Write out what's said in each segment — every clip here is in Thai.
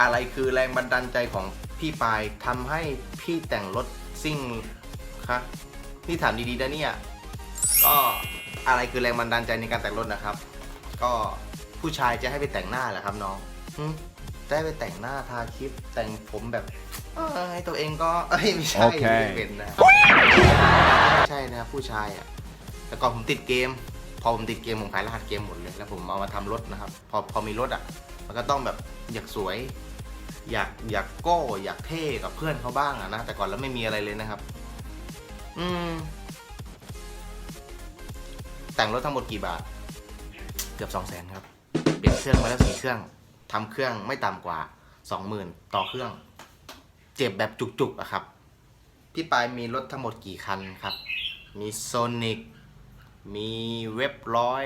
อะไรคือแรงบันดาลใจของพี่ปายทำให้พี่แต่งรถซิ่งคะนี่ถามดีๆนะเนี่ย ก็อะไรคือแรงบันดาลใจในการแต่งรถนะครับ ก็ผู้ชายจะให้ไปแต่งหน้าเหรอครับน้องหึจะให้ไปแต่งหน้าทาคลิปแต่งผมแบบเอ้ยตัวเองก็เอ้ยไม่ใช่โอเคไม่เป็นนะไม่ใช่นะครับผู้ชายอะแต่ก่อนผมติดเกม พอผมติดเกมผมขายรหัสเกมหมดเลยแล้วผมเอามาทำรถนะครับ พอพอมีรถอะ มันก็ต้องแบบอยากสวย อยากอยากโก้ อยากเท่กับเพื่อนเขาบ้างอะนะ แต่ก่อนแล้วไม่มีอะไรเลยนะครับ อืม แต่งรถทั้งหมดกี่บาท เกือบสองแสนครับ เปลี่ยนเครื่องมาแล้วสี่เครื่องทำเครื่องไม่ต่ำกว่าสองหมื่นต่อเครื่อง เจ็บแบบจุกๆอะครับ พี่ปายมีรถทั้งหมดกี่คันครับ มีโซนิกมีเว็บร้อย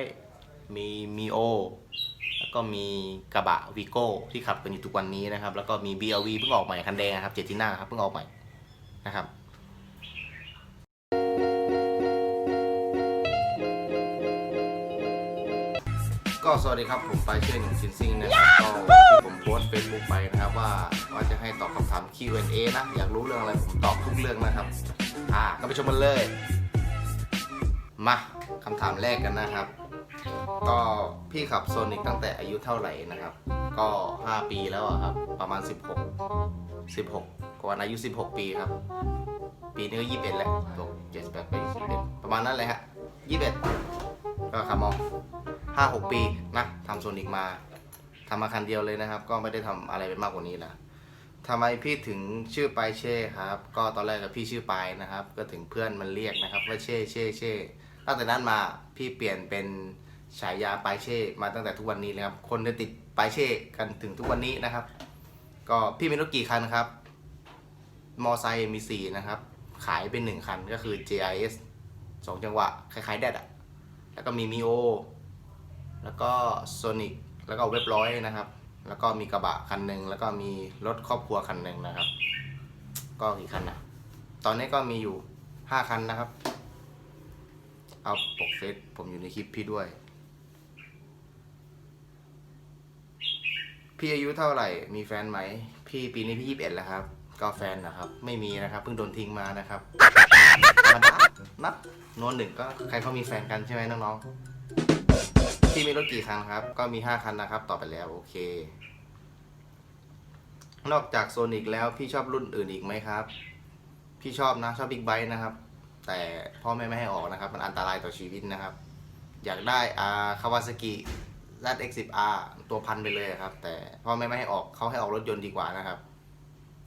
มีมีโอ แล้วก็มีกระบะวีโก้ที่ขับกันอยู่ทุกวันนี้นะครับ แล้วก็มี BRV เพิ่งออกใหม่คันแดงนะครับเจติน่าครับเพิ่งออกใหม่นะครับก็สวัสดีครับผมไปเช่นชินซิงนะครับก็ที่ผมโพสเฟซบุ๊กไปนะครับว่าว่าจะให้ตอบคำถาม Q&A นะ อยากรู้เรื่องอะไรผมตอบทุกเรื่องนะครับอ่าก็ไปชมกันเลย มาคำถามแรกกันนะครับ ก็พี่ขับโซนิกตั้งแต่อายุเท่าไหร่นะครับ ก็ 5 ปีแล้วอะครับ ประมาณ 16 16ก่อนอายุ 16 ปีครับ ปีนี้ก็21แล้วตก78ไป21ประมาณนั้นเลยฮะ21ก็ขับมอง5 6 ปีนะทำโซนิกมาทำมาคันเดียวเลยนะครับ ก็ไม่ได้ทำอะไรไปมากกว่านี้ละทำไมพี่ถึงชื่อปายเช่ครับ ก็ตอนแรกกับพี่ชื่อปายนะครับ ก็ถึงเพื่อนมันเรียกนะครับว่าเช่เช่เช่ตั้งแต่นั้นมาพี่เปลี่ยนเป็น ฉายาปายเช่มาตั้งแต่ทุกวันนี้เลยครับ คนจะติดปายเช่กันถึงทุกวันนี้นะครับ ก็พี่มีรถกี่คันครับ มอไซค์มี4นะครับ ขายเป็น1คันก็คือ JIS 2จังหวะ คล้ายๆแดดอะแล้วก็มี Mio แล้วก็ Sonic แล้วก็เว็บร้อยนะครับ แล้วก็มีกระบะคันหนึ่งแล้วก็มีรถครอบครัวคันหนึ่งนะครับ ก็กี่คันนะตอนนี้ก็มีอยู่5คันนะครับ เอาปกเฟซผมอยู่ในคลิปพี่ด้วย พี่อายุเท่าไหร่ มีแฟนไหม พี่ปีนี้พี่ยี่สิบเอ็ดแล้วครับ ก็แฟนนะครับ ไม่มีนะครับ เพิ่งโดนทิ้งมานะครับธรรมดานับโนนหนึ่งก็ใครเขามีแฟนกันใช่ไหมน้องๆ พี่มีรถกี่คันครับ ก็มีห้าคันนะครับ ต่อไปแล้วโอเค นอกจากโซนิกแล้วพี่ชอบรุ่นอื่นอีกไหมครับ พี่ชอบนะชอบบิ๊กไบค์นะครับ แต่พ่อแม่ไม่ให้ออกนะครับ มันอันตรายต่อชีวิตนะครับ อยากได้อาคาวาซากิ ZX10R ตัวพันไปเลยครับ แต่พ่อแม่ไม่ให้ออกเขาให้ออกรถยนต์ดีกว่านะครับ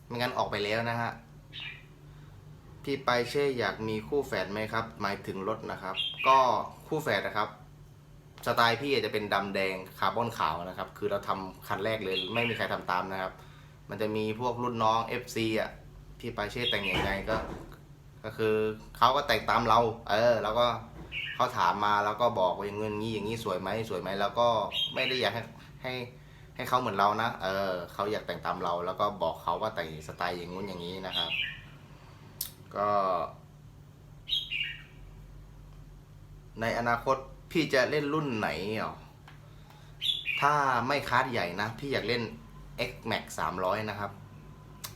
ไม่งั้นออกไปแล้วนะฮะพี่ไปเช่อยากมีคู่แฝดไหมครับ หมายถึงรถนะครับ ก็คู่แฝดนะครับสไตล์พี่จะเป็นดำแดงคาร์บอนขาวนะครับ คือเราทำคันแรกเลยไม่มีใครทำตามนะครับ มันจะมีพวกรุ่นน้อง FC อะพี่ไปเช่แต่งยังไงก็ ก็คือเขาก็แต่งตามเรา เออ แล้วก็ เขาถามมาแล้วก็บอกว่าอย่างเงี้ยอย่างนี้อย่างนี้สวยไหมสวยไหมแล้วก็ไม่ได้อยากให้ให้ให้เขาเหมือนเรานะเออเขาอยากแต่งตามเรา แล้วก็บอกเขาว่าแต่งสไตล์อย่างงู้นอย่างนี้นะครับ ก็ในอนาคตพี่จะเล่นรุ่นไหนอะถ้าไม่คาดใหญ่นะ พี่อยากเล่น X Max 300 นะครับ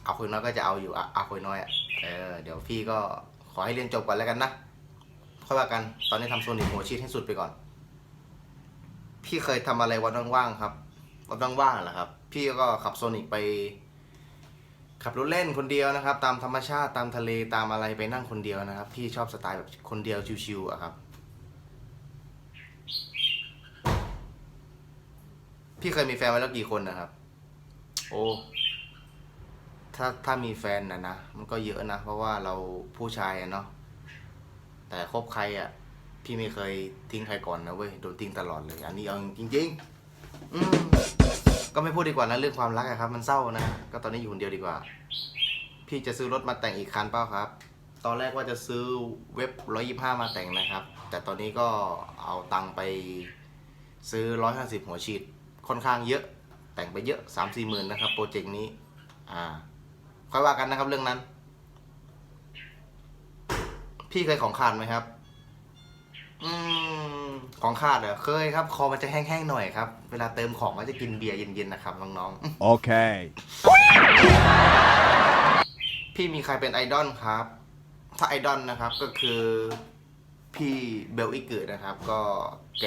เอาคุยน้อยก็จะเอาอยู่อะเอาคุยน้อยอะเออ เดี๋ยวพี่ก็ขอให้เรียนจบก่อนแล้วกันนะ ค่อยว่ากัน ตอนนี้ทำโซนิกหัวชีดให้สุดไปก่อน พี่เคยทำอะไรวันว่างๆครับ วันว่างๆเหรอครับ พี่ก็ขับโซนิกไป ขับรถเล่นคนเดียวนะครับ ตามธรรมชาติตามทะเลตามอะไรไปนั่งคนเดียวนะครับ พี่ชอบสไตล์แบบคนเดียวชิวๆอะครับ พี่เคยมีแฟนไว้แล้วกี่คนนะครับ โอ้ถ้าถ้ามีแฟนนะนะมันก็เยอะนะ เพราะว่าเราผู้ชายเนาะ แต่คบใครอะ พี่ไม่เคยทิ้งใครก่อนนะเว้ยโดนทิ้งตลอดเลย อันนี้เอาจริงๆอืมก็ไม่พูดดีกว่านะเรื่องความรักอะครับ มันเศร้านะก็ตอนนี้อยู่คนเดียวดีกว่า พี่จะซื้อรถมาแต่งอีกคันเปล่าครับ ตอนแรกว่าจะซื้อเว็บ125มาแต่งนะครับ แต่ตอนนี้ก็เอาตังค์ไปซื้อ150หัวฉีดค่อนข้างเยอะแต่งไปเยอะ3-4หมื่นนะครับโปรเจกต์นี้ อ่าค่อยว่ากันนะครับเรื่องนั้น พี่เคยของขาดไหมครับ อืม ของขาดเหรอเคยครับ คอมันจะแห้งๆหน่อยครับ เวลาเติมของก็จะกินเบียร์เย็นๆนะครับน้อง Okay. ๆพี่มีใครเป็นไอดอลครับ ถ้าไอดอลนะครับก็คือพี่เบลอิกเกิดนะครับ ก็แก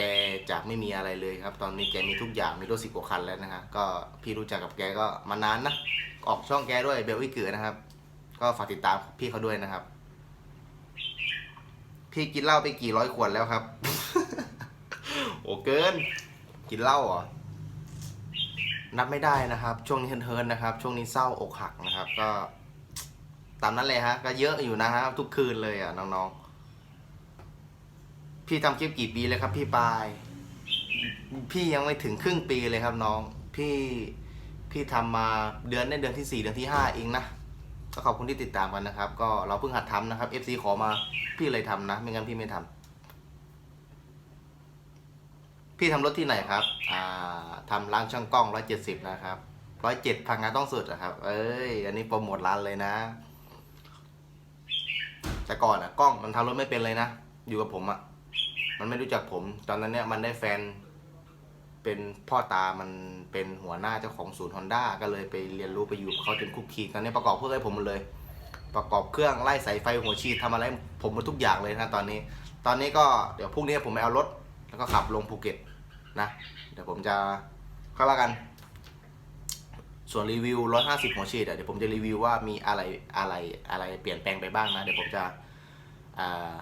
จากไม่มีอะไรเลยครับ ตอนนี้แกมีทุกอย่างมีรถสิบกว่าคันแล้วนะฮะก็พี่รู้จักกับแกก็มานานนะออกช่องแกด้วยเบลอิกเกิดนะครับ ก็ฝากติดตามพี่เขาด้วยนะครับ พี่กินเหล้าไปกี่ร้อยขวดแล้วครับ โอ้เกิน กินเหล้าเหรอ นับไม่ได้นะครับ ช่วงนี้เฮิร์นๆนะครับ ช่วงนี้เศร้าอกหักนะครับ ก็ ตามนั้นเลยฮะ ก็เยอะอยู่นะฮะทุกคืนเลยอะน้องๆ พี่ทำคลิปกี่ปีเลยครับ พี่ปาย พี่ยังไม่ถึงครึ่งปีเลยครับน้อง พี่พี่ทำมาเดือนในเดือนที่สี่เดือนที่ห้าเองนะ ก็ขอบคุณที่ติดตามกันนะครับ ก็เราเพิ่งหัดทำนะครับ FC ขอมาพี่เลยทำนะ ไม่งั้นพี่ไม่ทำพี่ทำรถที่ไหนครับ อ่าทำร้านช่างกล้องร้อยเจ็ดสิบนะครับร้อยเจ็ดพังงานต้องสุดอะครับ เอ้ย อันนี้โปรโมทร้านเลยนะ แต่ก่อนอะกล้องมันทำรถไม่เป็นเลยนะ อยู่กับผมอะมันไม่รู้จักผม ตอนนั้นเนี่ยมันได้แฟน เป็นพ่อตามันเป็นหัวหน้าเจ้าของศูนย์ฮอนด้าก็เลยไปเรียนรู้ไปอยู่กับเขาจนคุกคีตอนนี้ประกอบเครื่องให้ผมหมดเลย ประกอบเครื่องไล่สายไฟหัวฉีดทำอะไรผมหมดทุกอย่างเลยนะตอนนี้ ตอนนี้ก็เดี๋ยวพรุ่งนี้ผมไปเอารถ แล้วก็ขับลงภูเก็ตนะเดี๋ยวผมจะค่อยว่ากัน ส่วนรีวิว 150 หัวฉีดเดี๋ยวผมจะรีวิวว่ามีอะไรอะไรอะไรเปลี่ยนแปลงไปบ้างนะเดี๋ยวผมจะ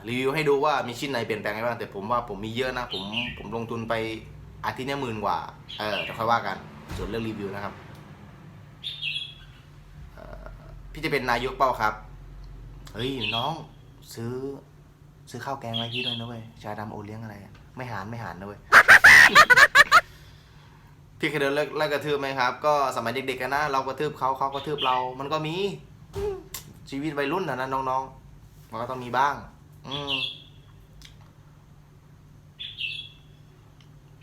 รีวิวให้ดูว่ามีชิ้นไหนเปลี่ยนแปลงไปบ้างแต่ผมว่าผมมีเยอะนะผมผมลงทุนไป อาทิตย์เนี้ยหมื่นกว่า เออเดี๋ยวค่อยว่ากัน ส่วนเรื่องรีวิวนะครับ พี่จะเป็นนายกเป้าครับ เฮ้ยน้องซื้อ ซื้อข้าวแกงไว้พี่ด้วยนะเว้ย ชาดำโอเลี้ยงอะไร ไม่หานไม่หานนะเว้ย พี่เคยโดนเลิกกระทืบไหมครับ ก็สมัยเด็กๆกันนะ เรากระทืบเขาเขากระทืบเรา มันก็มี ชีวิตวัยรุ่นนะนะน้องๆ มันก็ต้องมีบ้าง อืม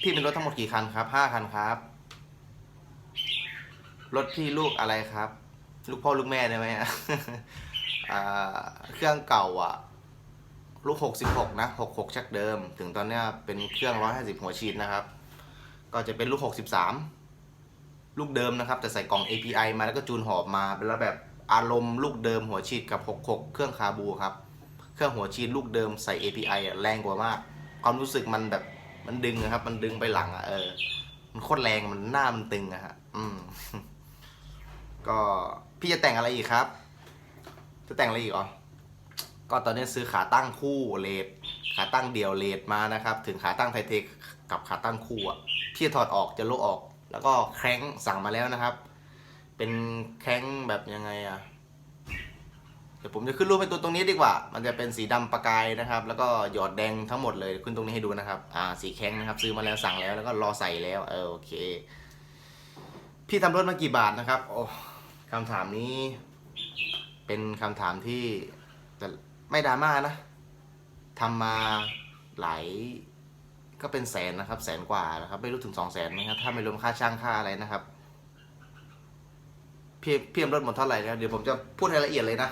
พี่เป็นรถทั้งหมดกี่คันครับห้าคันครับ รถพี่ลูกอะไรครับ ลูกพ่อลูกแม่ได้ไหมอะอ่าเครื่องเก่าอะ ลูก66นะ66ชักเดิม ถึงตอนเนี้ยเป็นเครื่อง150หัวฉีดนะครับ ก็จะเป็นลูก63ลูกเดิมนะครับ แต่ใส่กล่อง API มาแล้วก็จูนหอบมาเป็นแล้วแบบอารมณ์ลูกเดิมหัวฉีดกับ 66 เครื่องคาบูครับ เครื่องหัวฉีดลูกเดิมใส่ API แรงกว่ามาก ความรู้สึกมันแบบ มันดึงนะครับ มันดึงไปหลังอะเออ มันโคตรแรงมันหน้ามันตึงอะฮะ อืม ก็พี่จะแต่งอะไรอีกครับ จะแต่งอะไรอีกอ๋อก็ตอนนี้ซื้อขาตั้งคู่เลดขาตั้งเดี่ยวเลดมานะครับ ถึงขาตั้งไทเทคกับขาตั้งคู่อะพี่จะถอดออกจะโลกออก แล้วก็แคร้งสั่งมาแล้วนะครับ เป็นแคร้งแบบยังไงอะ เดี๋ยวผมจะขึ้นรูปเป็นตัวตรงนี้ดีกว่า มันจะเป็นสีดำประกายนะครับ แล้วก็หยอดแดงทั้งหมดเลย ขึ้นตรงนี้ให้ดูนะครับ อ่า สีแข้งนะครับ ซื้อมาแล้วสั่งแล้ว แล้วก็รอใส่แล้ว เออโอเค พี่ทำรถมากี่บาทนะครับ โอ้คำถามนี้ เป็นคำถามที่แต่ไม่ดราม่านะทำมาหลายก็เป็นแสนนะครับ แสนกว่านะครับ ไม่รู้ถึงสองแสนไหมครับ ถ้าไม่รวมค่าช่างค่าอะไรนะครับพี่พี่รถหมดเท่าไหร่แล้วเดี๋ยวผมจะพูดให้ละเอียดเลยนะ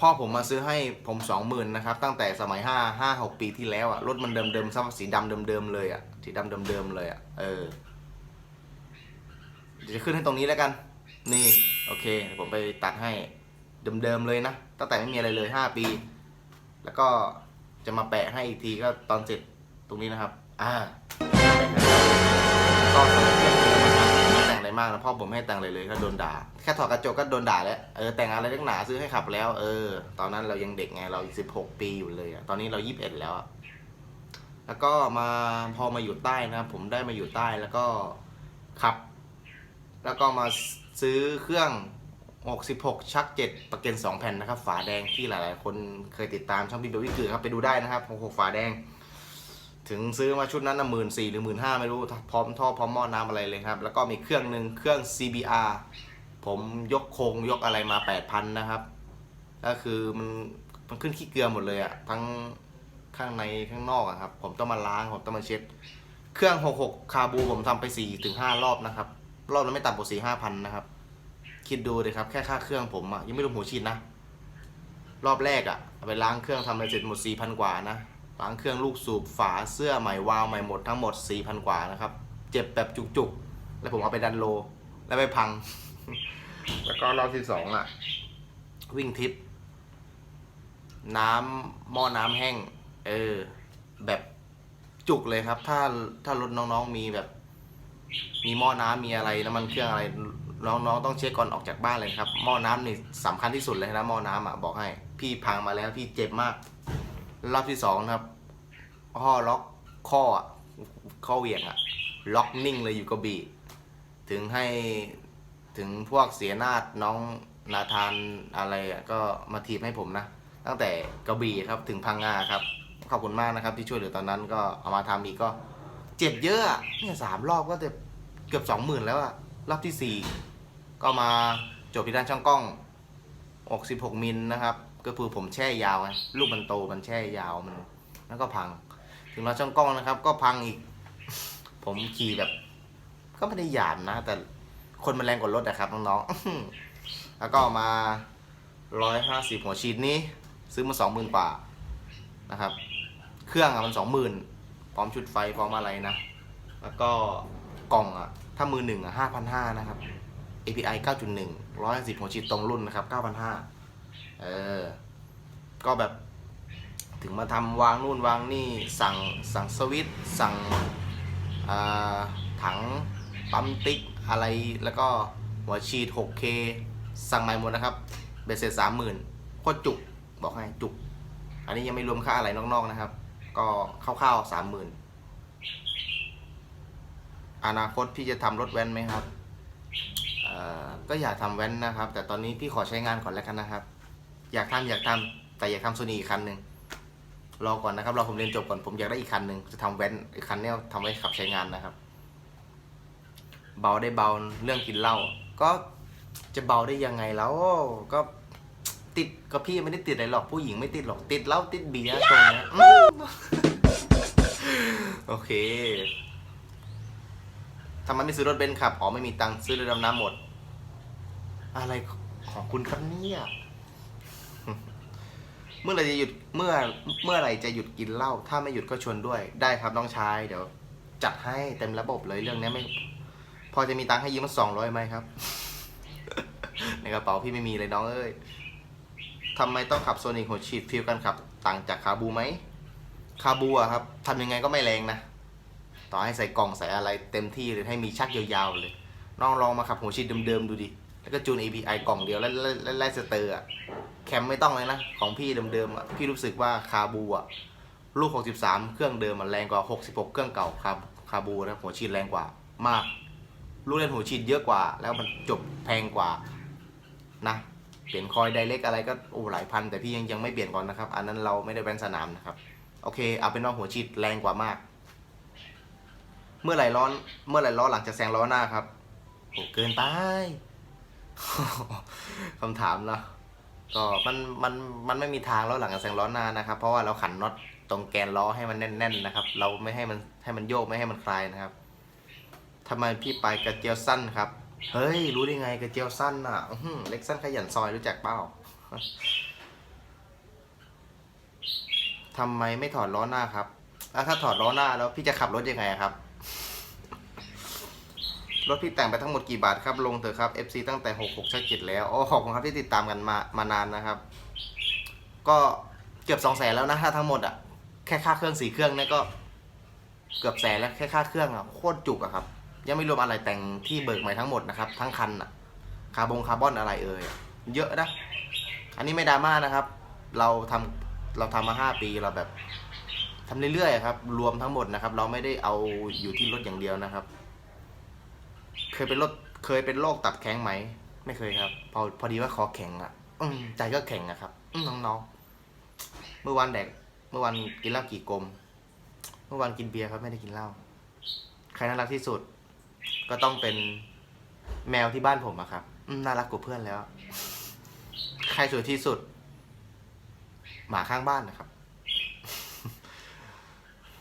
พ่อผมมาซื้อให้ผมสองหมื่นนะครับ ตั้งแต่สมัยห้าห้าหกปีที่แล้วอะรถมันเดิมเดิมๆสีดำเดิมเดิมๆเลยอะสีดำเดิมเดิมๆเลยอะเออเดี๋ยวจะขึ้นให้ตรงนี้แล้วกัน นี่โอเคผมไปตัดให้เดิมๆเลยนะ ตั้งแต่ไม่มีอะไรเลย5ปี แล้วก็จะมาแปะให้อีกทีก็ตอนเสร็จตรงนี้นะครับ อ่าก็สำหรับ เรื่องนะพ่อผมไม่ให้แต่งอะไรเลยก็โดนด่าแค่ถอดกระจกก็โดนด่าแล้วเออแต่งอะไรตั้งหนาซื้อให้ขับแล้ว เออ ตอนนั้นเรายังเด็กไงเราสิบหกปีอยู่เลยอะตอนนี้เรายี่สิบเอ็ดแล้วอะแล้วก็มาพอมาอยู่ใต้นะผมได้มาอยู่ใต้แล้วก็ขับ แล้วก็มาซื้อเครื่อง 66 ชัก 7 ประเกัน2แผ่นนะครับ ฝาแดงที่หลาย ๆ คนเคยติดตามช่องพี่เบลวิกือครับไปดูได้นะครับ66ฝาแดง ถึงซื้อมาชุดนั้นนะหมื่นสี่หรือหมื่นห้าไม่รู้พร้อมท่อพร้อมหม้อน้ำอะไรเลยครับ แล้วก็มีเครื่องหนึ่งเครื่อง CBR ผมยกโครงยกอะไรมา 8,000 นะครับ ก็คือมันมันขึ้นขี้เกลือหมดเลยอะทั้งข้างในข้างนอกอะครับ ผมต้องมาล้าง ผมต้องมาเช็ด เครื่อง 66 คาบูผมทำไป4ถึง5รอบนะครับ รอบละไม่ต่ำกว่าสี่ห้าพันนะครับ คิดดูเลยครับ แค่ค่าเครื่องผมอะยังไม่รวมหัวฉีดนะ รอบแรกอะไปล้างเครื่องทำอะไรเสร็จหมดสี่พันกว่านะ วางเครื่องลูกสูบฝาเสื้อใหม่วาล์วใหม่หมดทั้งหมด 4,000 กว่านะครับ เจ็บแบบจุกๆ แล้วผมเอาไปดันโล แล้วไปพัง แล้วก็รอบที่สองอะ วิ่งทิป น้ำหม้อน้ำแห้ง เออ แบบจุกเลยครับ ถ้าถ้ารถน้องๆมีแบบ มีหม้อน้ำมีอะไรน้ำมันเครื่องอะไรน้องๆต้องเช็คก่อนออกจากบ้านเลยครับหม้อน้ำนี่สำคัญที่สุดเลยนะหม้อน้ำอะบอกให้ พี่พังมาแล้วพี่เจ็บมาก รอบที่สองนะครับข้อล็อกข้อข้อเหวี่ยงอะล็อกนิ่งเลยอยู่กระบี่ถึงให้ถึงพวกเสียนาดน้องนาธานอะไรอะก็มาทีมให้ผมนะ ตั้งแต่กระบี่ครับถึงพังงาครับ ขอบคุณมากนะครับที่ช่วยเหลือตอนนั้นก็เอามาทำอีกก็เจ็บเยอะอะเนี่ยสามรอบก็เจ็บเกือบสองหมื่นแล้วอะรอบที่สี่ก็มาจบที่ด้านช่างกล้อง 66 มิลนะครับ ก็คือผมแช่ยาวไงลูกมันโตมันแช่ยาวมันแล้วก็พัง ถึงเราช่างกล้องนะครับ ก็พังอีก ผมขี่แบบ ก็ไม่ได้หยาบนะ แต่คนมันแรงกว่ารถนะครับน้องๆแล้วก็มา150หัวฉีดนี้ ซื้อมา20,000กว่านะครับ เครื่องอะมัน20,000พร้อมชุดไฟพร้อมอะไรนะ แล้วก็กล่องอะถ้ามือหนึ่งอะ5,500นห้านะครับ API 9.1 150หัวฉีดตรงรุ่นนะครับ9,500 เออ ก็แบบถึงมาทำวางนู่นวางนี่สั่งสั่งสวิตสั่งถังปั๊มติ๊กอะไรแล้วก็หัวฉีด 6K สั่งใหม่หมดนะครับเบสเสร็จสามหมื่นโคตรจุกบอกให้จุก อันนี้ยังไม่รวมค่าอะไรนอกๆนะครับ ก็คร่าวๆสามหมื่นอนาคตพี่จะทำรถแว้นไหมครับก็อยากทำแว้นนะครับ แต่ตอนนี้พี่ขอใช้งานก่อนแล้วกันนะครับ อยากทำอยากทำแต่อยากทำโซนีอีกคันหนึ่งรอก่อนนะครับรอผมเรียนจบก่อนผมอยากได้อีกคันหนึ่งจะทำแว้นอีกคันเนี้ยทำไว้ขับใช้งานนะครับ เบาได้เบาเรื่องกินเหล้าก็จะเบาได้ยังไงแล้วก็ติดก็พี่ไม่ได้ติดอะไรหรอกผู้หญิงไม่ติดหรอกติดเหล้าติดเบียร์ตรงนี้โอเคทำไมไม่ซื้อรถเบนซ์ขับ อ๋อไม่มีตังค์ซื้อเรือดำน้ำหมด อะไรของคุณครับเนี่ย เมื่อไหรจะหยุดเมื่อเมื่อไหรจะหยุดกินเหล้าถ้าไม่หยุดก็ชวนด้วยได้ครับน้องชาย เดี๋ยวจัดให้เต็มระบบเลยเรื่องนี้ไม่ พอจะมีตังค์ให้ยืมมาสองร้อยไหมครับ ในกระเป๋าพี่ไม่มีเลยน้องเอ้ยทำไมต้องขับโซนิกหัวฉีดฟิลกันขับ ต่างจากคาบูไหมคาบูอะครับทำยังไงก็ไม่แรงนะต่อให้ใส่กล่องใส่อะไรเต็มที่เลยให้มีชักยาวๆเลยน้องลองมาขับหัวฉีดเดิมๆดูดิ แล้วก็จูน API กล่องเดียวแล้วแล้วแล้วไล่สเตอร์อะแคมไม่ต้องเลยนะ ของพี่เดิมๆอะพี่รู้สึกว่าคาบูอะลูก 63 เครื่องเดิมมันแรงกว่า 66 เครื่องเก่าคาคาบูนะหัวฉีดแรงกว่ามาก ลูกเล่นหัวฉีดเยอะกว่า แล้วมันจบแพงกว่านะเปลี่ยนคอยไดเล็กอะไรก็โอ้หลายพัน แต่พี่ยังยังไม่เปลี่ยนก่อนนะครับ อันนั้นเราไม่ได้แว้นสนามนะครับ โอเค เอาเป็นว่าหัวฉีดแรงกว่ามาก เมื่อไหร่ร้อน เมื่อไหร่ล้อหลังจะแซงล้อหน้าครับโหเกินไป คำถามเนาะก็มันมันมันไม่มีทางแล้อหลังแซงล้อหน้านะครับ เพราะว่าเราขันน็อตตรงแกนล้อให้มันแน่น ๆ นะครับ เราไม่ให้มันให้มันโยกไม่ให้มันคลายนะครับทำไมพี่ไปกระเจียวสั้นครับ เฮ้ย รู้ได้ไงกระเจียวสั้นอะเล็กสั้นขยันซอยรู้จักเปล่าทำไมไม่ถอดล้อหน้าครับแล้วถ้าถอดล้อหน้าแล้วพี่จะขับรถยังไงครับ รถพี่แต่งไปทั้งหมดกี่บาทครับ ลงเถอะครับ FC ตั้งแต่ 66ชักจิตแล้วโอ้ขอบคุณครับที่ติดตามกันมามานานนะครับ ก็เกือบสองแสนแล้วนะถ้าทั้งหมดอะแค่ค่าเครื่องสี่เครื่องเนี่ยก็เกือบแสนแล้วแค่ค่าเครื่องอะโคตรจุกอะครับ ยังไม่รวมอะไรแต่งที่เบิกใหม่ทั้งหมดนะครับทั้งคันอะคาร์บงคาร์บอนอะไรเอ่ยเยอะนะอันนี้ไม่ดราม่านะครับ เราทำเราทำมาห้าปีเราแบบทำเรื่อยๆครับ รวมทั้งหมดนะครับ เราไม่ได้เอาอยู่ที่รถอย่างเดียวนะครับ เคยเป็นโรคเคยเป็นโรคตับแข็งไหม ไม่เคยครับ พอพอดีว่าคอแข็งอะอืใจก็แข็งอะครับอน้องๆ เมื่อวันแดก เมื่อวันกินเหล้ากี่กลม เมื่อวันกินเบียร์ครับไม่ได้กินเหล้าใครน่ารักที่สุด ก็ต้องเป็นแมวที่บ้านผมอะครับน่ารักกว่าเพื่อนแล้ว ใครสวยที่สุด หมาข้างบ้านนะครับ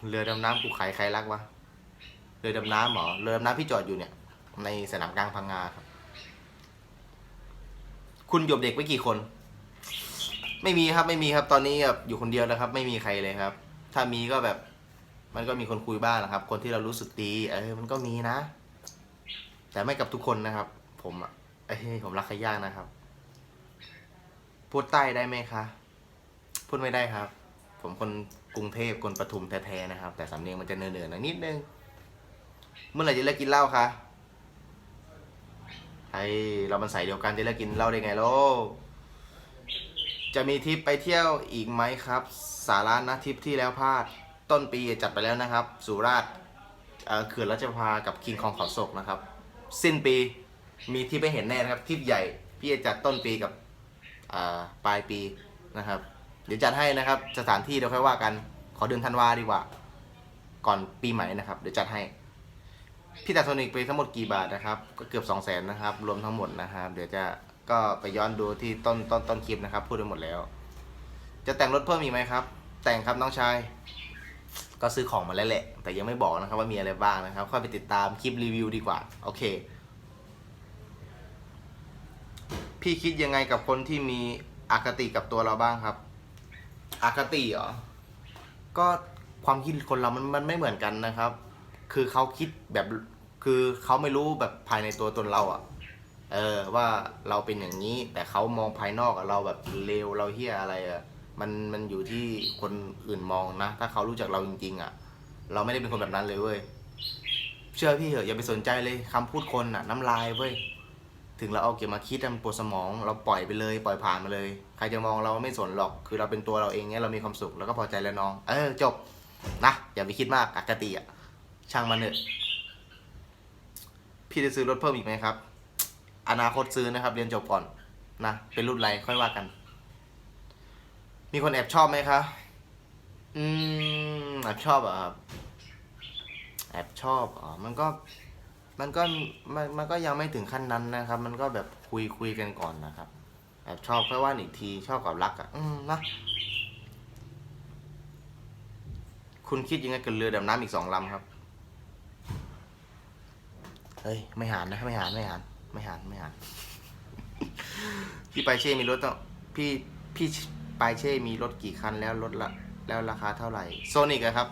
เรือดำน้ำกูขายใครรักวะ เรือดำน้ำหรอ เรือดำน้ำพี่จอดอยู่เนี่ย ในสนามกลางพังงาครับ คุณหยบเด็กไว้กี่คน ไม่มีครับไม่มีครับ ตอนนี้แบบอยู่คนเดียวนะครับ ไม่มีใครเลยครับ ถ้ามีก็แบบ มันก็มีคนคุยบ้างนะครับ คนที่เรารู้สึกดีเออมันก็มีนะ แต่ไม่กับทุกคนนะครับ ผมอะเอ้ยผมรักใครยากนะครับ พูดใต้ได้ไหมคะ พูดไม่ได้ครับ ผมคนกรุงเทพคนปทุมแท้ๆนะครับ แต่สำเนียงมันจะเนือๆหน่อยนิดนึง เมื่อไหร่จะเลิกกินเหล้าคะ ไอเรามันใส่เดียวกันจะเลิกกินเหล้าได้ไงโลกจะมีทริปไปเที่ยวอีกไหมครับ สาระนะทริปที่แล้วพลาดต้นปีจัดไปแล้วนะครับ สุราษฎร์เอ่อเขื่อนรัชพากับคิงคองเขาศกนะครับ สิ้นปีมีทริปไปเห็นแน่นะครับทริปใหญ่พี่จะจัดต้นปีกับอ่าปลายปีนะครับ เดี๋ยวจัดให้นะครับสถานที่เดี๋ยวค่อยว่ากัน ขอเดือนธันวาดีกว่า ก่อนปีใหม่นะครับ เดี๋ยวจัดให้ พี่ตัดโทนิกไปทั้งหมดกี่บาทนะครับ ก็เกือบ 2 0 0 0 0นนะครับ รวมทั้งหมดนะครับ เดี๋ยวจะก็ไปย้อนดูที่ต้นต้นต้นคลิปนะครับ พูดไปหมดแล้ว จะแต่งรถเพิ่มอีกไหมครับ แต่งครับน้องชาย ก็ซื้อของมาแล้วแหละ แต่ยังไม่บอกนะครับว่ามีอะไรบ้างนะครับ ค่อยไปติดตามคลิปรีวิวดีกว่า โอเค พี่คิดยังไงกับคนที่มีอคติกับตัวเราบ้างครับ อคติเหรอ ก็ความคิดคนเรามันมันไม่เหมือนกันนะครับ คือเขาคิดแบบคือเขาไม่รู้แบบภายในตัวตนเราอะเออว่าเราเป็นอย่างนี้ แต่เขามองภายนอกเราแบบเลวเราเฮี้ยอะไรอะมันมันอยู่ที่คนอื่นมองนะ ถ้าเขารู้จักเราจริง ๆอะเราไม่ได้เป็นคนแบบนั้นเลยเว้ยเชื่อพี่เหอะอย่าไปสนใจเลยคำพูดคนอะน้ำลายเว้ยถึงเราเอาเก็บมาคิดมันปวดสมองเราปล่อยไปเลยปล่อยผ่านมาเลย ใครจะมองเราไม่สนหรอก คือเราเป็นตัวเราเองเนี่ยเรามีความสุขแล้วก็พอใจแล้วน้อง เออจบนะอย่าไปคิดมากอคติอะ ช่างมันเถอะ พี่จะซื้อรถเพิ่มอีกไหมครับ อนาคตซื้อนะครับ เรียนจบก่อนนะ เป็นรุ่นไรค่อยว่ากัน มีคนแอบชอบไหมคะ อืมแอบชอบเหรอะครับ แอบชอบอ๋อมันก็ มันก็ มันมันก็ยังไม่ถึงขั้นนั้นนะครับ มันก็แบบคุยคุยกันก่อนนะครับ แอบชอบค่อยว่าอีกที ชอบกับรักอะ อืมนะคุณคิดยังไงกับเรือดำน้ำอีกสองลำครับ ฮ้ย ไม่หารนะไม่หารไม่หารไม่หารไม่หารพี่ไปเช่มีรถต้องพี่พี่ไปเช่มีรถกี่คันแล้วรถละแล้วราคาเท่าไหร่โซนิกครับ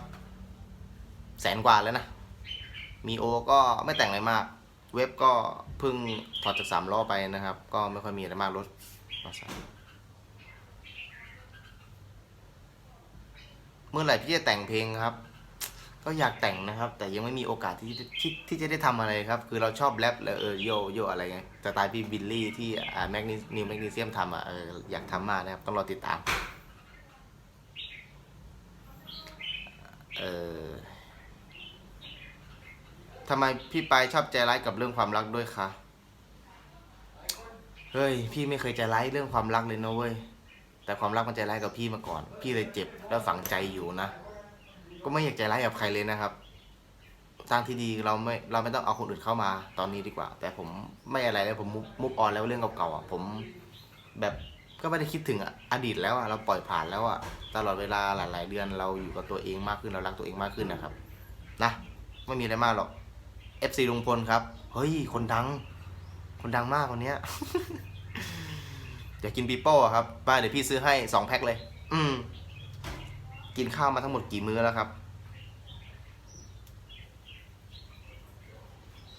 แสนกว่าแล้วนะ มีโอก็ไม่แต่งอะไรมาก เว็บก็เพิ่งถอดจากสามล้อไปนะครับ ก็ไม่ค่อยมีอะไรมากรถมอเตอร์ไซค์เมื่อไหร่พี่จะแต่งเพลงครับ ก็อยากแต่งนะครับ แต่ยังไม่มีโอกาสที่ที่ที่จะได้ทำอะไรครับ คือเราชอบแรปแล้วเออโยโยอะไรไงสไตล์พี่บิลลี่ที่อ่าแมกนีนิวแมกนีเซียมทำอะเอออยากทำมากนะครับ ต้องรอติดตาม เออทำไมพี่ไปายชอบใจร้ายกับเรื่องความรักด้วยคะเฮ้ยพี่ไม่เคยใจร้ายเรื่องความรักเลยนะเว้ยแต่ความรักมันใจร้ายกับพี่มาก่อน พี่เลยเจ็บแล้วฝังใจอยู่นะ ก็ไม่อยากใจร้ายกับใครเลยนะครับทางที่ดีเราไม่เราไม่ต้องเอาคนอื่นเข้ามาตอนนี้ดีกว่า แต่ผมไม่อะไรแล้วผมมุกออนแล้วเรื่องเก่าๆอะผมแบบก็ไม่ได้คิดถึงอดีตแล้วอะเราปล่อยผ่านแล้วอะตลอดเวลาหลายๆเดือนเราอยู่กับตัวเองมากขึ้นเรารักตัวเองมากขึ้นนะครับนะไม่มีอะไรมากหรอก FC ลุงพลครับ เฮ้ย คนดัง คนดังมากคนเนี้ยอยากกินปีโป้ครับป้าเดี๋ยวพี่ซื้อให้สองแพ็คเลย อืม กินข้าวมาทั้งหมดกี่มื้อแล้วครับ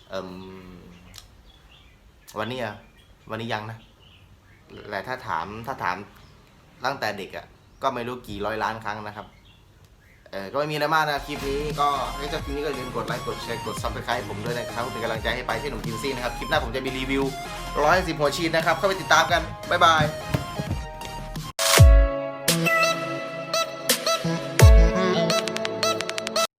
เอ่มวันนี้อะวันนี้ยังนะแต่ถ้าถามถ้าถามตั้งแต่เด็กอะก็ไม่รู้กี่ร้อยล้านครั้งนะครับเออก็ไม่มีอะไรมากนะคลิปนี้ก็ถ้าชอบคลิปนี้ก็อย่าลืมกดไลค์กดแชร์กดซับสไครต์ผมด้วยนะครับเป็นกำลังใจให้ไปที่หนุ่มกินซี่นะครับคลิปหน้าผมจะมีรีวิว110หัวชีนนะครับเข้าไปติดตามกันบ๊ายบาย